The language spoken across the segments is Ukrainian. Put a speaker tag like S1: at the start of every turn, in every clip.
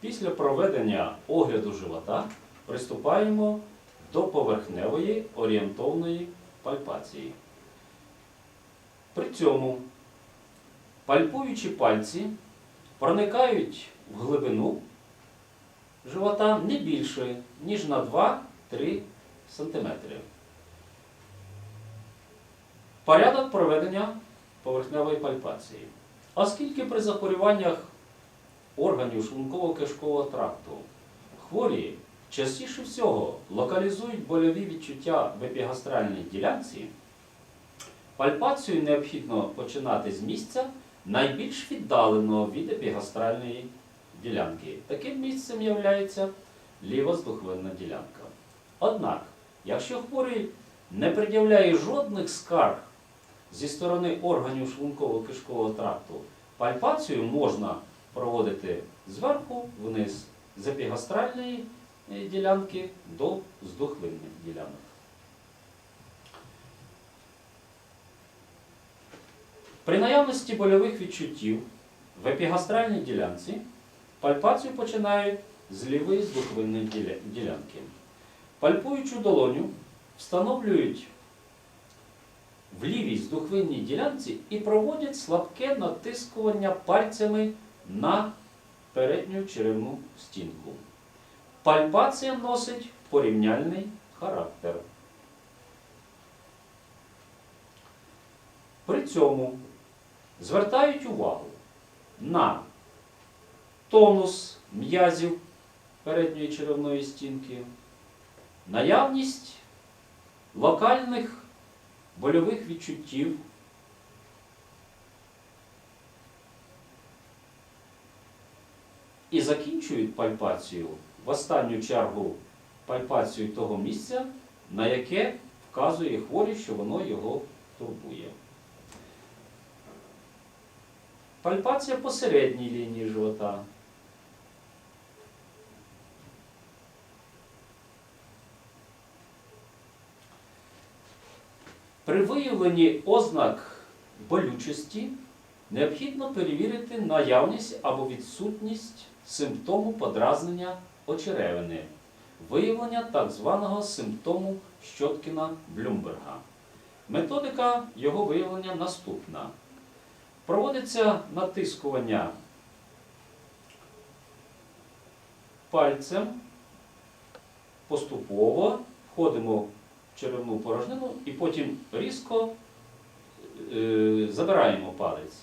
S1: Після проведення огляду живота приступаємо до поверхневої орієнтовної пальпації. При цьому пальпуючі пальці проникають в глибину живота не більше, ніж на 2-3 см. Порядок проведення поверхневої пальпації. Оскільки при захворюваннях органів шлунково-кишкового тракту хворі частіше всього локалізують больові відчуття в епігастральній ділянці, пальпацію необхідно починати з місця найбільш віддаленого від епігастральної ділянки. Таким місцем є ліва здухвинна ділянка. Однак, якщо хворий не пред'являє жодних скарг зі сторони органів шлунково-кишкового тракту, пальпацію можна проводити зверху вниз з епігастральної е, ділянки до здухвинних ділянок. При наявності больових відчуттів в епігастральній ділянці пальпацію починають з лівої здухвинної ділянки. Пальпуючу долоню встановлюють в лівій здухвинній ділянці і проводять слабке натискування пальцями на передню черевну стінку. Пальпація носить порівняльний характер. При цьому звертають увагу на тонус м'язів передньої черевної стінки, наявність локальних больових відчуттів, і закінчують пальпацію в останню чергу пальпацію того місця, на яке вказує хворий, що воно його турбує. Пальпація посередній лінії живота. При виявленні ознак болючості необхідно перевірити наявність або відсутність симптому подразнення очеревини, виявлення так званого симптому Щоткіна Блюмберга. Методика його виявлення наступна. Проводиться натискування пальцем поступово, входимо в черевну порожнину і потім різко е, забираємо палець.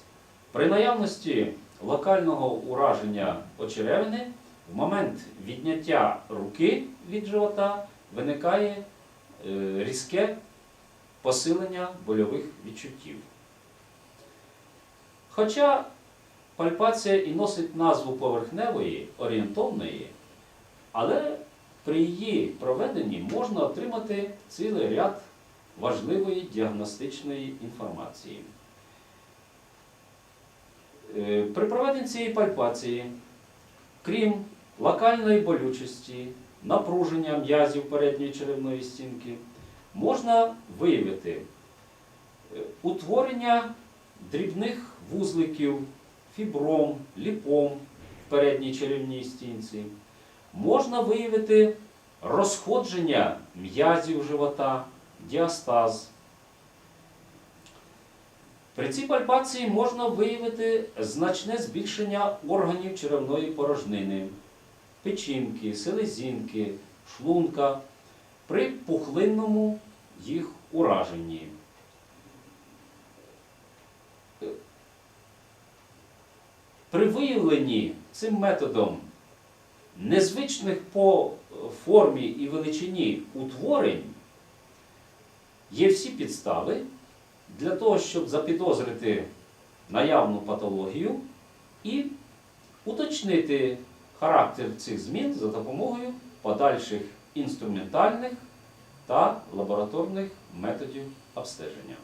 S1: При наявності локального ураження очеревини в момент відняття руки від живота виникає е, різке посилення больових відчуттів. Хоча пальпація і носить назву поверхневої, орієнтовної, але при її проведенні можна отримати цілий ряд важливої діагностичної інформації. Е, При проведенні цієї пальпації, крім локальної болючості, напруження м'язів передньої черевної стінки, можна виявити е, утворення дрібних вузликів, фібром, ліпом в передній черевній стінці. Можна виявити розходження м'язів живота, діастаз. При цій пальпації можна виявити значне збільшення органів черевної порожнини, печінки, селезінки, шлунка при пухлинному їх ураженні. При виявленні цим методом незвичних по формі і величині утворень є всі підстави для того, щоб запідозрити наявну патологію і уточнити характер цих змін за допомогою подальших інструментальних та лабораторних методів обстеження.